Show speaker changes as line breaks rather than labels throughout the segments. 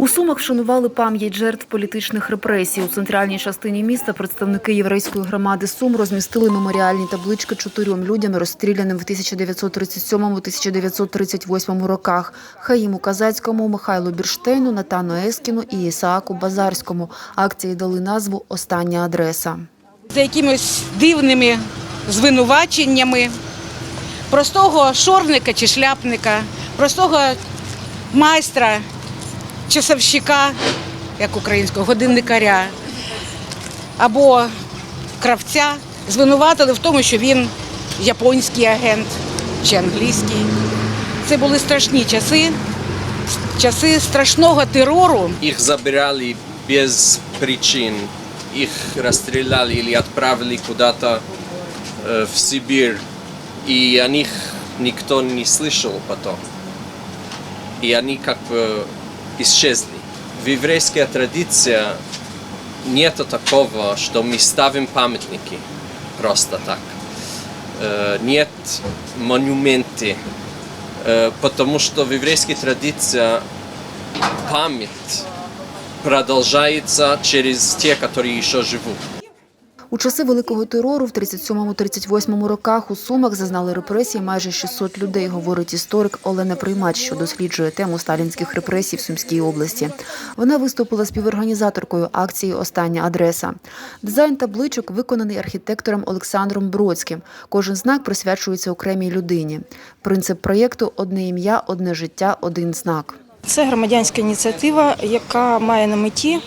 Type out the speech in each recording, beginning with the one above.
У Сумах вшанували пам'ять жертв політичних репресій. У центральній частині міста представники єврейської громади Сум розмістили меморіальні таблички чотирьом людям, розстріляним в 1937-1938 роках: Хаїму Казацькому, Михайлу Бірштейну, Натану Ескіну і Ісааку Базарському. Акції дали назву Остання адреса.
за якимись дивними звинуваченнями простого шорника чи шляпника, простого майстра, часовщика, як українського, годинникаря або кравця звинуватили в тому, що він японський агент чи англійський. Це були страшні часи, часи страшного терору.
Их забирали без причин. Их расстреляли или отправили куда-то э, в Сибирь. И о них никто не слышал потом. И они как бы исчезли. В еврейской традиции нету такого, что мы ставим памятники просто так. Э, Нет монументы. Э, Потому что в еврейской традиции память продолжается через те, которые еще живут.
У часи великого терору в 37-38 роках у Сумах зазнали репресії майже 600 людей, говорить історик Олена Приймач, що досліджує тему сталінських репресій в Сумській області. Вона виступила співорганізаторкою акції Остання адреса. Дизайн табличок виконаний архітектором Олександром Бродським. Кожен знак присвячується окремій людині. Принцип проєкту одне ім'я, одне життя, один знак.
Це громадянська ініціатива, яка має на меті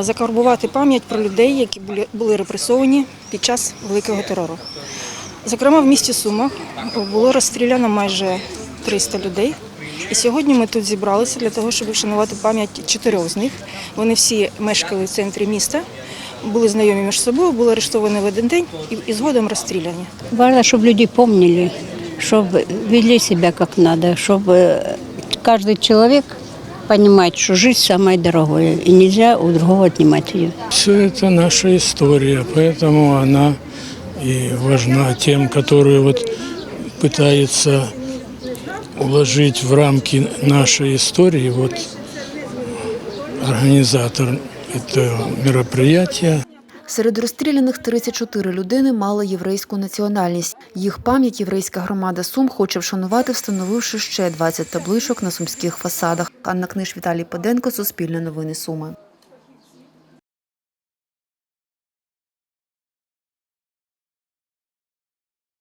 закарбувати пам'ять про людей, які були- були репресовані під час великого терору. Зокрема, в місті Сумах було розстріляно майже 300 людей. І сьогодні ми тут зібралися для того, щоб вшанувати пам'ять чотирьох з них. Вони всі мешкали в центрі міста, були знайомі між собою, були арештовані в один день і, і згодом розстріляні.
Важно, чтобы люди помнили, чтобы вели себя как надо, чтобы каждый человек понимает, что жизнь самое дорогое, и нельзя у другого отнимать ее.
Все это наша история, поэтому она и важна тем, которые вот пытается уложить в рамки нашей истории вот организатор этого мероприятия.
Серед розстріляних 34 людини мали єврейську національність. Їх пам'ять єврейська громада Сум хоче вшанувати, встановивши ще 20 табличок на сумських фасадах. Анна Книж, Віталій Поденко, Суспільне новини Суми.